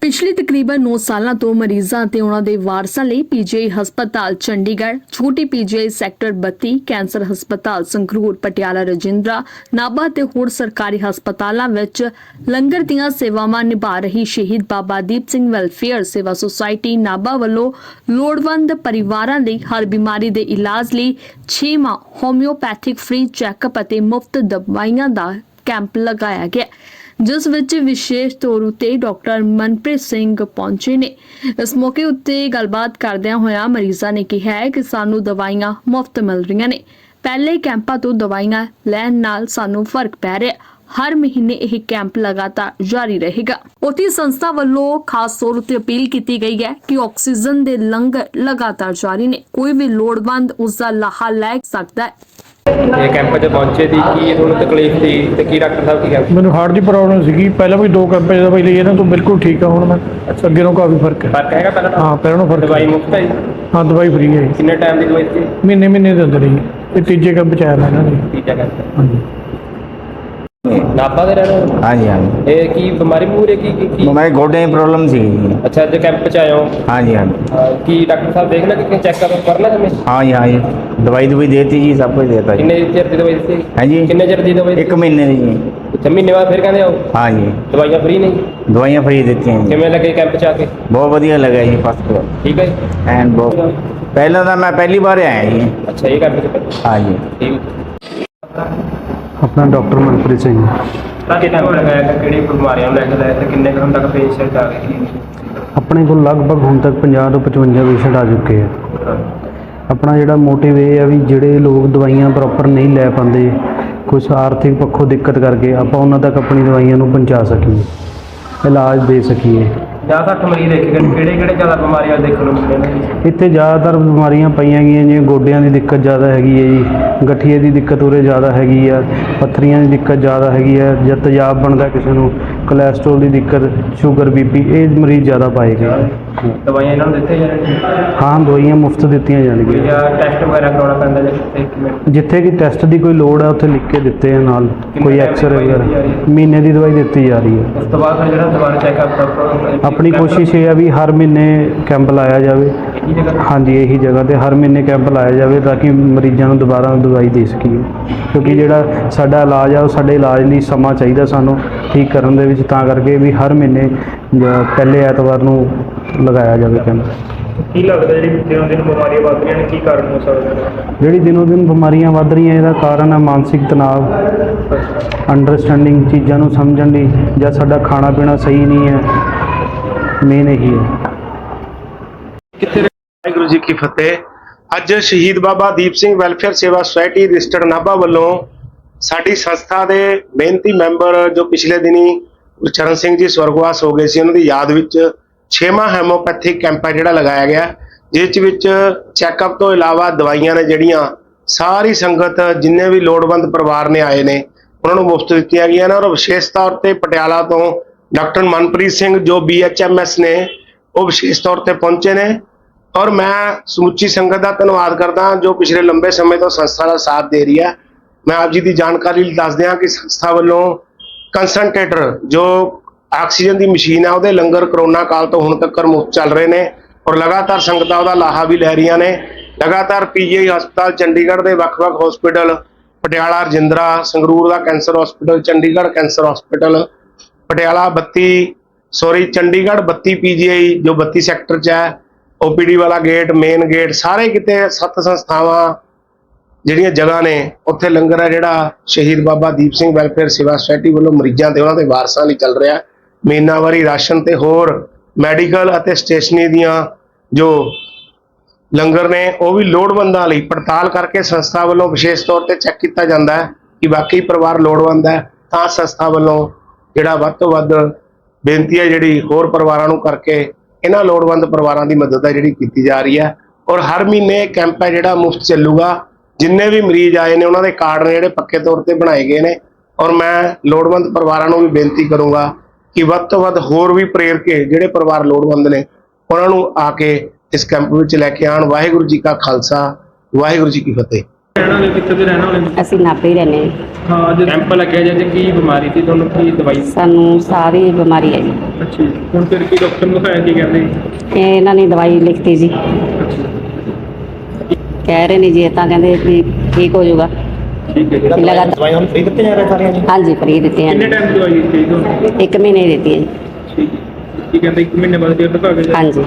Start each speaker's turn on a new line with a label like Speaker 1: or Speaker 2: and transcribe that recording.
Speaker 1: ਪਿਛਲੇ ਤਕਰੀਬਨ 9 ਸਾਲਾਂ ਤੋਂ ਮਰੀਜ਼ਾਂ ਤੇ ਉਹਨਾਂ ਦੇ ਵਾਰਸਾਂ ਲਈ ਪੀਜੀਆਈ ਹਸਪਤਾਲ ਚੰਡੀਗੜ੍ਹ, ਛੋਟੀ ਪੀਜੀਆਈ ਸੈਕਟਰ 32 ਕੈਂਸਰ ਹਸਪਤਾਲ ਸੰਗਰੂਰ, ਪਟਿਆਲਾ ਰਜਿੰਦਰਾ, ਨਾਭਾ ਤੇ ਹੋਰ ਸਰਕਾਰੀ ਹਸਪਤਾਲਾਂ ਵਿੱਚ ਲੰਗਰ ਦੀਆਂ ਸੇਵਾਵਾਂ ਨਿਭਾ ਰਹੀ ਸ਼ਹੀਦ ਬਾਬਾ ਦੀਪ ਸਿੰਘ ਵੈਲਫੇਅਰ ਸੇਵਾ ਸੁਸਾਇਟੀ ਨਾਭਾ ਵੱਲੋਂ ਲੋੜਵੰਦ ਪਰਿਵਾਰਾਂ ਲਈ ਹਰ ਬਿਮਾਰੀ ਦੇ ਇਲਾਜ ਲਈ 6 ਮਾਹ ਹੋਮਿਓਪੈਥਿਕ ਫ੍ਰੀ ਚੈੱਕਅਪ ਅਤੇ ਮੁਫਤ ਦਵਾਈਆਂ ਦਾ ਕੈਂਪ ਲਗਾਇਆ ਗਿਆ। ਜਿਸ ਵਿੱਚ ਵਿਸ਼ੇਸ਼ ਤੌਰ ਉਤੇ ਡਾਕਟਰ ਮਨਪ੍ਰੀਤ ਸਿੰਘ ਪਹੁੰਚੇ ਨੇ। ਇਸ ਮੌਕੇ ਉੱਤੇ ਗੱਲਬਾਤ ਕਰਦਿਆਂ ਹੋਇਆਂ ਮਰੀਜ਼ਾਂ ਨੇ ਕਿਹਾ ਹੈ ਕਿ ਸਾਨੂੰ ਦਵਾਈਆਂ ਮੁਫਤ ਮਿਲ ਰਹੀਆਂ ਨੇ। ਪਹਿਲੇ ਕੈਂਪਾਂ ਤੋਂ ਦਵਾਈਆਂ ਲੈਣ ਨਾਲ ਸਾਨੂੰ ਫ਼ਰਕ ਪੈ ਰਿਹਾ ਹਰ ਮਹੀਨੇ ਇਹ ਕੈਂਪ ਲਗਾਤਾਰ ਜਾਰੀ ਰਹੇਗਾ। ਉਥੇ ਸੰਸਥਾ ਵੱਲੋਂ ਖਾਸ ਤੌਰ ਉਤੇ ਅਪੀਲ ਕੀਤੀ ਗਈ ਹੈ ਕਿ ਆਕਸੀਜਨ ਦੇ ਲੰਗਰ ਲਗਾਤਾਰ ਜਾਰੀ ਨੇ। ਕੋਈ ਵੀ ਲੋੜਵੰਦ ਉਸ ਦਾ ਲਾਹਾ ਲੈ ਸਕਦਾ ਹੈ।
Speaker 2: ਇਹ ਕੈਂਪ 'ਚ ਪਹੁੰਚੇ ਦੀ ਕੀ ਤੁਹਾਨੂੰ ਤਕਲੀਫ ਸੀ ਤੇ ਕੀ ਡਾਕਟਰ ਸਾਹਿਬ ਕੀ ਕਹਿੰਦੇ
Speaker 3: ਮੈਨੂੰ ਹਾਰਟ ਦੀ ਪ੍ਰੋਬਲਮ ਸੀਗੀ। ਪਹਿਲਾਂ ਵੀ ਦੋ ਕੈਂਪੇ ਦਾ ਦਵਾਈ ਲਈ ਇਹਨਾਂ ਤੋਂ ਬਿਲਕੁਲ ਠੀਕ ਆ ਹੁਣ ਮੈਂ। ਅੱਗੇ ਨਾਲੋਂ ਕਾਫੀ ਫ਼ਰਕ ਹੈ।
Speaker 2: ਫ਼ਰਕ ਹੈਗਾ ਪਹਿਲਾਂ
Speaker 3: ਹਾਂ ਪਹਿਲਾਂ ਨਾਲੋਂ ਫ਼ਰਕ
Speaker 2: ਦਵਾਈ ਮੁਫਤ ਹੈ ਜੀ?
Speaker 3: ਹਾਂ ਦਵਾਈ ਫ੍ਰੀ ਹੈ
Speaker 2: ਕਿੰਨੇ ਟਾਈਮ ਦੀ ਦਵਾਈ ਸੀ?
Speaker 3: ਮਹੀਨੇ ਮਹੀਨੇ ਦੇ ਅੰਦਰ ਹੀ ਇਹ ਤੀਜੇ ਕੈਂਪ ਚ ਆਇਆ ਮੈਂ ਇਹਨਾਂ ਦੇ
Speaker 2: ਤੀਜਾ ਕੈਂਪ।
Speaker 3: ਹਾਂਜੀ।
Speaker 2: ਨਾਭਾ ਦੇ ਰਹਿਣ ਵਾਲੇ?
Speaker 4: ਹਾਂਜੀ ਹਾਂਜੀ।
Speaker 2: ਇਹ ਕੀ ਬਿਮਾਰੀ ਮੂਰੇ ਕੀ ਕੀ ਕੀ?
Speaker 4: ਮੈਂ ਗੋਡੇ ਦੀ ਪ੍ਰੋਬਲਮ ਸੀ ਜੀ।
Speaker 2: ਅੱਛਾ ਅੱਜ ਕੈਂਪ 'ਚ ਆਏ ਹੋ
Speaker 4: ਹਾਂਜੀ ਹਾਂਜੀ।
Speaker 2: ਅਹ ਕੀ ਡਾਕਟਰ ਸਾਹਿਬ ਦੇਖਣਾ ਕਿ ਚੈੱਕਅਪ ਕਰਨਾ ਤੁਮੇ
Speaker 4: ਹਾਂਜੀ ਹਾਂਜੀ। ਦਵਾਈ ਦਵਾਈ ਦੇਤੀ ਜੀ ਸਭ ਕੁਝ ਦੇਤਾ ਜੀ।
Speaker 2: ਕਿੰਨੇ ਚਿਰ ਦੀ ਦਵਾਈ ਦਿੱਤੀ?
Speaker 4: ਹਾਂਜੀ।
Speaker 2: ਕਿੰਨੇ ਚਿਰ ਦੀ ਦਵਾਈ
Speaker 4: ਇੱਕ ਮਹੀਨੇ ਦੀ ਜੀ।
Speaker 2: ਅੱਛਾ ਮਹੀਨੇ ਬਾਅਦ ਫਿਰ ਕਹਿੰਦੇ ਆਓ?
Speaker 4: ਹਾਂਜੀ।
Speaker 2: ਦਵਾਈਆਂ ਫ੍ਰੀ ਨਹੀਂ
Speaker 4: ਦਵਾਈਆਂ ਫ੍ਰੀ ਦਿੱਤੀਆਂ ਜੀ।
Speaker 2: ਕਿਵੇਂ ਲੱਗੇ ਕੈਂਪ 'ਚ ਆ ਕੇ?
Speaker 4: ਬਹੁਤ ਵਧੀਆ ਲੱਗਾ ਜੀ ਫਸਟ ਕਲਾਸ
Speaker 2: ਠੀਕ ਹੈ ਜੀ?
Speaker 4: ਐਂਡ ਬਹੁਤ ਪਹਿਲਾਂ ਤਾਂ ਮੈਂ ਪਹਿਲੀ ਵਾਰ ਆਇਆ ਜੀ।
Speaker 2: ਅੱਛਾ ਇਹ ਕੈਂਪ 'ਚ।
Speaker 4: ਹਾਂਜੀ।
Speaker 2: ਠੀਕ
Speaker 3: ਆਪਣਾ ਡਾਕਟਰ ਮਨਪ੍ਰੀਤ ਸਿੰਘ।
Speaker 2: ਤਾਂ ਕਿ ਕੈਂਪ ਲਗਾਇਆ ਕਿ ਕਿਹੜੀ ਬਿਮਾਰੀਆਂ ਨੂੰ ਲੈ ਕੇ ਲਾਇਆ ਤੇ ਕਿੰਨੇ ਕੁ ਤੱਕ ਪੇਸ਼ੈਂਟ ਆ ਗਏ
Speaker 3: ਆਪਣੇ ਕੋਲ ਲਗਭਗ ਹੁਣ ਤੱਕ 50 ਤੋਂ 55 ਪੇਸ਼ੈਂਟ ਆ ਚੁੱਕੇ ਆ। ਆਪਣਾ ਜਿਹੜਾ ਮੋਟਿਵ ਇਹ ਆ ਵੀ ਜਿਹੜੇ ਲੋਕ ਦਵਾਈਆਂ ਪ੍ਰੋਪਰ ਨਹੀਂ ਲੈ ਪਾਉਂਦੇ ਕੁਝ ਆਰਥਿਕ ਪੱਖੋਂ ਦਿੱਕਤ ਕਰਕੇ ਆਪਾਂ ਉਹਨਾਂ ਤੱਕ ਆਪਣੀ ਦਵਾਈਆਂ ਨੂੰ ਪਹੁੰਚਾ ਸਕੀਏ ਇਲਾਜ ਦੇ ਸਕੀਏ।
Speaker 2: ਜਾਂ 60 ਮਰੀਜ਼ ਦੇਖੇ ਗਏ ਕਿਹੜੇ ਕਿਹੜੇ ਜ਼ਿਆਦਾ ਬਿਮਾਰੀਆਂ ਦੇਖਣ ਨੂੰ ਮਿਲੇ ਨੇ
Speaker 3: ਇੱਥੇ ਜ਼ਿਆਦਾਤਰ ਬਿਮਾਰੀਆਂ ਪਈਆਂ ਗਈਆਂ ਜਿਵੇਂ ਗੋਡਿਆਂ ਦੀ ਦਿੱਕਤ ਜ਼ਿਆਦਾ ਹੈਗੀ ਹੈ ਜੀ, ਗਠੀਏ ਦੀ ਦਿੱਕਤ ਉਰੇ ਜ਼ਿਆਦਾ ਹੈਗੀ ਆ, ਪੱਥਰੀਆਂ ਦੀ ਦਿੱਕਤ ਜ਼ਿਆਦਾ ਹੈਗੀ ਹੈ ਜਾਂ ਤੇਜ਼ਾਬ ਬਣਦਾ ਕਿਸੇ ਨੂੰ ਕੋਲੇਸਟ੍ਰੋਲ ਦੀ ਦਿੱਕਤ ਸ਼ੂਗਰ ਬੀਪੀ ਇਹ ਮਰੀਜ਼ ਜ਼ਿਆਦਾ ਪਾਏ ਗਏ
Speaker 2: ਦਵਾਈਆਂ ਇਹਨਾਂ ਨੂੰ ਦਿੱਤੇ ਜਾਣਗੇ
Speaker 3: ਹਾਂ ਦਵਾਈਆਂ ਮੁਫਤ ਦਿੱਤੀਆਂ ਜਾਣਗੀਆਂ।
Speaker 2: ਜਾਂ ਟੈਸਟ ਵਗੈਰਾ ਕਰਾਉਣਾ ਪੈਂਦਾ ਜਾਂ ਕਿਤੇ ਕਿਵੇਂ
Speaker 3: ਜਿੱਥੇ ਕਿ ਟੈਸਟ ਦੀ ਕੋਈ ਲੋੜ ਹੈ ਉੱਥੇ ਲਿਖ ਕੇ ਦਿੱਤੇ ਆ ਨਾਲ। ਕੋਈ ਐਕਸਰੇ ਵਗੈਰਾ? ਮਹੀਨੇ ਦੀ ਦਵਾਈ ਦਿੱਤੀ ਜਾ ਰਹੀ ਹੈ।
Speaker 2: ਉਸ ਤੋਂ ਬਾਅਦ ਫਿਰ ਜਿਹੜਾ ਦੁਬਾਰਾ ਚੈੱਕਅਪ
Speaker 3: ਆਪਣੀ ਕੋਸ਼ਿਸ਼ ਇਹ ਆ ਵੀ ਹਰ ਮਹੀਨੇ ਕੈਂਪ ਲਾਇਆ ਜਾਵੇ। ਹਾਂਜੀ ਇਹੀ ਜਗ੍ਹਾ ਤੇ ਹਰ ਮਹੀਨੇ ਕੈਂਪ ਲਾਇਆ ਜਾਵੇ ਤਾਂ ਕਿ ਮਰੀਜ਼ਾਂ ਨੂੰ ਦੁਬਾਰਾ ਦਵਾਈ ਦੇ ਸਕੀਏ। ਕਿਉਂਕਿ ਜਿਹੜਾ ਸਾਡਾ ਇਲਾਜ ਆ ਉਹ ਸਾਡੇ ਇਲਾਜ ਲਈ ਸਮਾਂ ਚਾਹੀਦਾ ਸਾਨੂੰ ਠੀਕ ਕਰਨ ਦੇ ਵਿੱਚ। ਤਾਂ ਕਰਕੇ ਵੀ ਹਰ ਮਹੀਨੇ ਪਹਿਲੇ ਐਤਵਾਰ ਨੂੰ ਲਗਾਇਆ ਜਾਵੇ ਕੈਂਪ
Speaker 2: ਕੀ ਲੱਗਦਾ ਜਿਹੜੀ ਦਿਨੋਂ ਦਿਨ ਬਿਮਾਰੀਆਂ ਵੱਧ ਰਹੀਆਂ ਨੇ ਕੀ ਕਾਰਨ ਹੋ ਸਕਦਾ ਹੈ
Speaker 3: ਜਿਹੜੀ ਦਿਨੋਂ ਦਿਨ ਬਿਮਾਰੀਆਂ ਵੱਧ ਰਹੀਆਂ ਇਹਦਾ ਕਾਰਨ ਹੈ ਮਾਨਸਿਕ ਤਣਾਅ। ਅੰਡਰਸਟੈਂਡਿੰਗ ਚੀਜ਼ਾਂ ਨੂੰ ਸਮਝਣ ਲਈ ਜਾਂ ਸਾਡਾ ਖਾਣਾ ਪੀਣਾ ਸਹੀ ਨਹੀਂ ਹੈ। ਮੇਨ ਇਹੀ ਹੈ।
Speaker 5: ਵਾਹਿਗੁਰੂ ਜੀ ਕੀ ਫਤਿਹ। ਅੱਜ Shaheed Baba Deep Singh welfare Seva society registered Nabha ਵੱਲੋਂ ਸਾਡੀ ਸੰਸਥਾ ਦੇ ਮਿਹਨਤੀ ਮੈਂਬਰ ਜੋ ਪਿਛਲੇ ਦਿਨੀ ਗੁਰਚਰਨ ਸਿੰਘ ਜੀ ਸਵਰਗਵਾਸ ਹੋ ਗਏ ਸੀ ਉਹਨਾਂ ਦੀ ਯਾਦ ਵਿੱਚ ਛੇਵਾਂ ਹੈਮੋਪੈਥਿਕ ਕੈਂਪ ਹੈ ਜਿਹੜਾ ਲਗਾਇਆ ਗਿਆ। ਜਿਸ ਵਿੱਚ ਚੈੱਕਅਪ ਤੋਂ ਇਲਾਵਾ ਦਵਾਈਆਂ ਨੇ ਜਿਹੜੀਆਂ, ਸਾਰੀ ਸੰਗਤ ਜਿੰਨੇ ਵੀ ਲੋੜਵੰਦ ਪਰਿਵਾਰ ਨੇ ਆਏ ਨੇ, ਉਹਨਾਂ ਨੂੰ ਮੁਫਤ ਦਿੱਤੀਆਂ ਗਈਆਂ ਨੇ ਔਰ ਵਿਸ਼ੇਸ਼ ਤੌਰ ਤੇ ਪਟਿਆਲਾ ਤੋਂ ਡਾਕਟਰ ਮਨਪ੍ਰੀਤ ਸਿੰਘ ਜੋ ਬੀਐਚਐਮਐਸ ਨੇ, ਉਹ ਵਿਸ਼ੇਸ਼ ਤੌਰ ਤੇ ਪਹੁੰਚੇ ਨੇ। ਔਰ ਮੈਂ ਸਮੁੱਚੀ ਸੰਗਤ ਦਾ ਧੰਨਵਾਦ ਕਰਦਾ ਜੋ ਪਿਛਲੇ ਲੰਬੇ ਸਮੇਂ ਤੋਂ ਸੰਸਥਾ ਦਾ ਸਾਥ ਦੇ ਰਹੀ ਹੈ। ਮੈਂ ਆਪ ਜੀ ਦੀ ਜਾਣਕਾਰੀ ਲਈ ਦੱਸ ਦਿਆਂ ਕਿ ਸੰਸਥਾ ਵੱਲੋਂ ਕੰਸਨਟ੍ਰੇਟਰ ਜੋ ਆਕਸੀਜਨ ਦੀ ਮਸ਼ੀਨ ਹੈ ਉਹਦੇ ਲੰਗਰ ਕਰੋਨਾ ਕਾਲ ਤੋਂ ਹੁਣ ਤੱਕ ਮੁਫਤ ਚੱਲ ਰਹੇ ਨੇ ਔਰ ਲਗਾਤਾਰ ਸੰਗਤਾਂ ਉਹਦਾ ਲਾਹਾ ਵੀ ਲੈ ਰਹੀਆਂ ਨੇ। ਲਗਾਤਾਰ ਪੀਜੀਆਈ ਹਸਪਤਾਲ ਚੰਡੀਗੜ੍ਹ ਦੇ ਵੱਖ-ਵੱਖ ਹਸਪੀਟਲ ਪਟਿਆਲਾ, ਰਜਿੰਦਰਾ, ਸੰਗਰੂਰ ਦਾ cancer hospital Chandigarh cancer hospital Patiala 32 sorry Chandigarh 32 PGI ਜੋ 32 ਸੈਕਟਰ ਚ ਹੈ ਓਪੀਡੀ ਵਾਲਾ ਗੇਟ ਮੇਨ ਗੇਟ ਸਾਰੇ ਕਿਤੇ ਸੱਤ ਸੰਸਥਾਵਾਂ ਜਿਹੜੀਆਂ ਜਗ੍ਹਾ ਨੇ, ਉੱਥੇ ਲੰਗਰ ਹੈ ਜਿਹੜਾ ਸ਼ਹੀਦ ਬਾਬਾ ਦੀਪ ਸਿੰਘ ਵੈਲਫੇਅਰ ਸੇਵਾ ਸੁਸਾਇਟੀ ਵੱਲੋਂ ਮਰੀਜ਼ਾਂ ਤੇ ਉਹਨਾਂ ਦੇ ਵਾਰਸਾਂ ਲਈ ਚੱਲ ਰਿਹਾ ਮਹੀਨਾਵਾਰੀ ਰਾਸ਼ਨ ਤੇ ਹੋਰ ਮੈਡੀਕਲ ਅਤੇ ਸਟੇਸ਼ਨਰੀ ਦੀਆਂ ਜੋ ਲੰਗਰ ਨੇ, ਉਹ ਵੀ ਲੋੜਵੰਦਾਂ ਲਈ ਪੜਤਾਲ ਕਰਕੇ ਸੰਸਥਾ ਵੱਲੋਂ ਵਿਸ਼ੇਸ਼ ਤੌਰ ਤੇ ਚੈੱਕ ਕੀਤਾ ਜਾਂਦਾ ਹੈ ਕਿ ਵਾਕਈ ਪਰਿਵਾਰ ਲੋੜਵੰਦ ਹੈ, ਤਾਂ ਸੰਸਥਾ ਵੱਲੋਂ ਜਿਹੜਾ ਵੱਧ ਤੋਂ ਵੱਧ ਬੇਨਤੀ ਹੈ ਜਿਹੜੀ ਹੋਰ ਪਰਿਵਾਰਾਂ ਨੂੰ ਕਰਕੇ ਇਹਨਾਂ ਲੋੜਵੰਦ ਪਰਿਵਾਰਾਂ ਦੀ ਮਦਦ ਹੈ ਜਿਹੜੀ ਕੀਤੀ ਜਾ ਰਹੀ ਹੈ। ਔਰ ਹਰ ਮਹੀਨੇ ਕੈਂਪ ਹੈ ਜਿਹੜਾ ਮੁਫਤ ਚੱਲੂਗਾ। ਜਿੰਨੇ ਵੀ ਮਰੀਜ਼ ਆਏ ਨੇ, ਉਹਨਾਂ ਦੇ ਕਾਰਡ ਨੇ ਜਿਹੜੇ ਪੱਕੇ ਤੌਰ ਤੇ ਬਣਾਏ ਗਏ ਨੇ। ਔਰ ਮੈਂ ਲੋੜਵੰਦ ਪਰਿਵਾਰਾਂ ਨੂੰ ਵੀ ਬੇਨਤੀ ਕਰੂੰਗਾ ਕਿ ਵੱਧ ਤੋਂ ਵੱਧ ਹੋਰ ਵੀ ਪ੍ਰੇਰ ਕੇ ਜਿਹੜੇ ਪਰਿਵਾਰ ਲੋੜਵੰਦ ਨੇ ਉਹਨਾਂ ਨੂੰ ਆ ਕੇ ਇਸ ਕੈਂਪ ਵਿੱਚ ਲੈ ਕੇ ਆਉਣ। ਵਾਹਿਗੁਰੂ ਜੀ ਕਾ ਖਾਲਸਾ ਵਾਹਿਗੁਰੂ ਜੀ ਕੀ ਫਤਿਹ।
Speaker 6: ਰਹਿਣ ਵਾਲੇ ਕਿੱਥੇ ਦੇ ਰਹਿਣ ਵਾਲੇ
Speaker 7: ਅਸੀਂ ਨਾਭੇ ਹੀ ਰਹਿੰਦੇ ਹਾਂ।
Speaker 6: ਹਾਂ ਅੱਜ ਕੈਂਪ ਲੱਗਿਆ ਜੀ ਕੀ ਬਿਮਾਰੀ ਸੀ ਤੁਹਾਨੂੰ ਕੀ ਦਵਾਈ
Speaker 7: ਸਾਨੂੰ ਸਾਰੀ ਬਿਮਾਰੀ ਹੈ ਜੀ।
Speaker 6: ਅੱਛਾ ਹੁਣ ਫਿਰ ਕੀ ਡਾਕਟਰ ਨੂੰ ਦਿਖਾਇਆ ਕੀ ਕਹਿੰਦੇ?
Speaker 7: ਇਹ ਇਹਨਾਂ ਨੇ ਦਵਾਈ ਲਿਖਤੀ ਜੀ ਕਹਿ ਰਹੇ ਨੇ ਜੀ ਇਹ ਤਾਂ ਕਹਿੰਦੇ ਵੀ ਠੀਕ ਹੋ ਜਾਊਗਾ।
Speaker 6: ਠੀਕ ਹੈ ਜੀ
Speaker 7: ਲਗਾਤਾਰ
Speaker 8: ਦਵਾਈ ਹੁਣ ਫ੍ਰੀ ਦਿੱਤੇ ਜਾ ਰਹੇ ਸਾਰੀਆਂ ਜੀ?
Speaker 7: ਹਾਂਜੀ ਫਰੀ ਦਿੱਤੇ
Speaker 6: ਕਿੰਨੇ
Speaker 7: ਹਨ
Speaker 6: ਟਾਈਮ ਦਵਾਈ ਦਿੱਤੀ ਤੁਹਾਨੂੰ
Speaker 7: ਇੱਕ ਮਹੀਨੇ ਦਿੱਤੀ ਹੈ ਜੀ।
Speaker 6: ਠੀਕ ਹੈ। ਕੀ ਕਹਿੰਦੇ ਇੱਕ ਮਹੀਨੇ ਬਾਅਦ ਫਿਰ ਦਿਖਾ ਕੇ।
Speaker 7: ਹਾਂਜੀ।